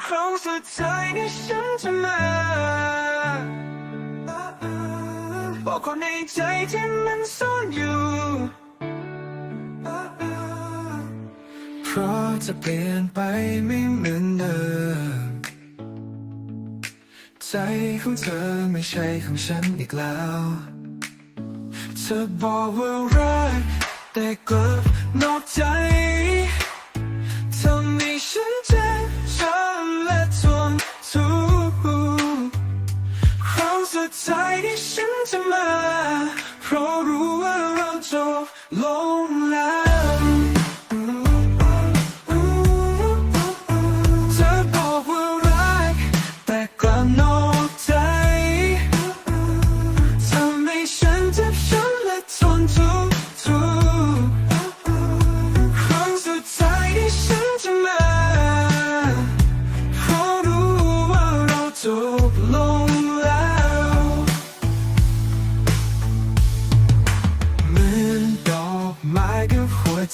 ครั้งสุดท้ายที่ฉันจะมาบอกคนในใจที่มันซ่อนอยู่ เพราะจะเปลี่ยนไปไม่เหมือนเดิม ใจของเธอไม่ใช่ของฉันอีกแล้ว เธอบอกว่ารักแต่กลับนอกใจ Crawl through a lot of lonely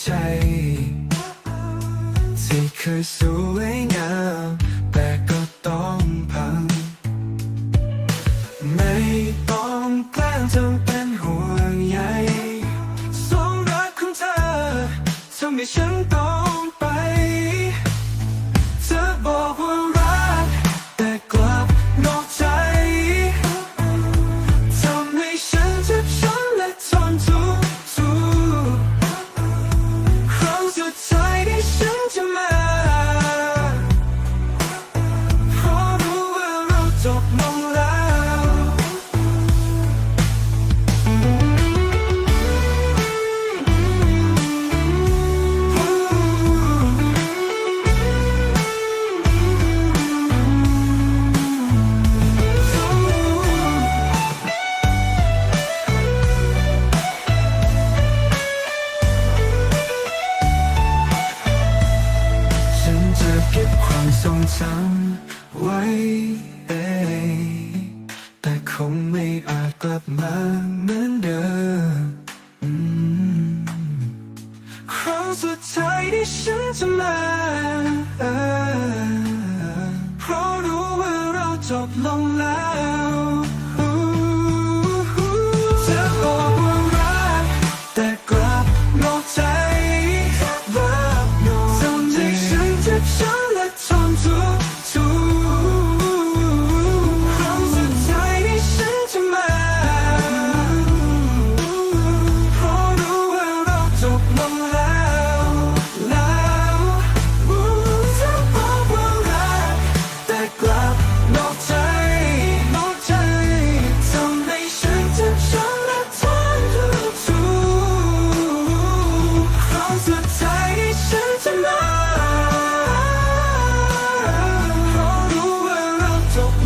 ใจที่เคยสวยงามแต่ก็ต้องผ show. จำไว้เองแต่คงไม่อาจกลับมาเหมือนเดิมครั้งสุดท้ายที่ฉันจะมาเพราะรู้ว่าเราจบลงแล้ว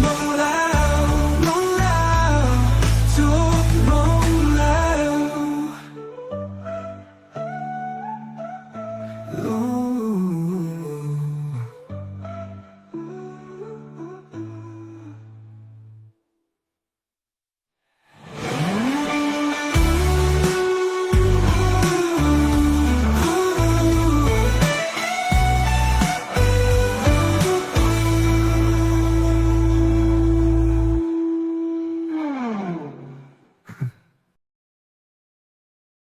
more.